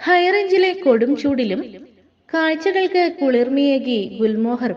ഹൈറേഞ്ചിലെ കൊടും ചൂടിലും കാഴ്ചകൾക്ക് കുളിർമയേകി ഗുൽമോഹർ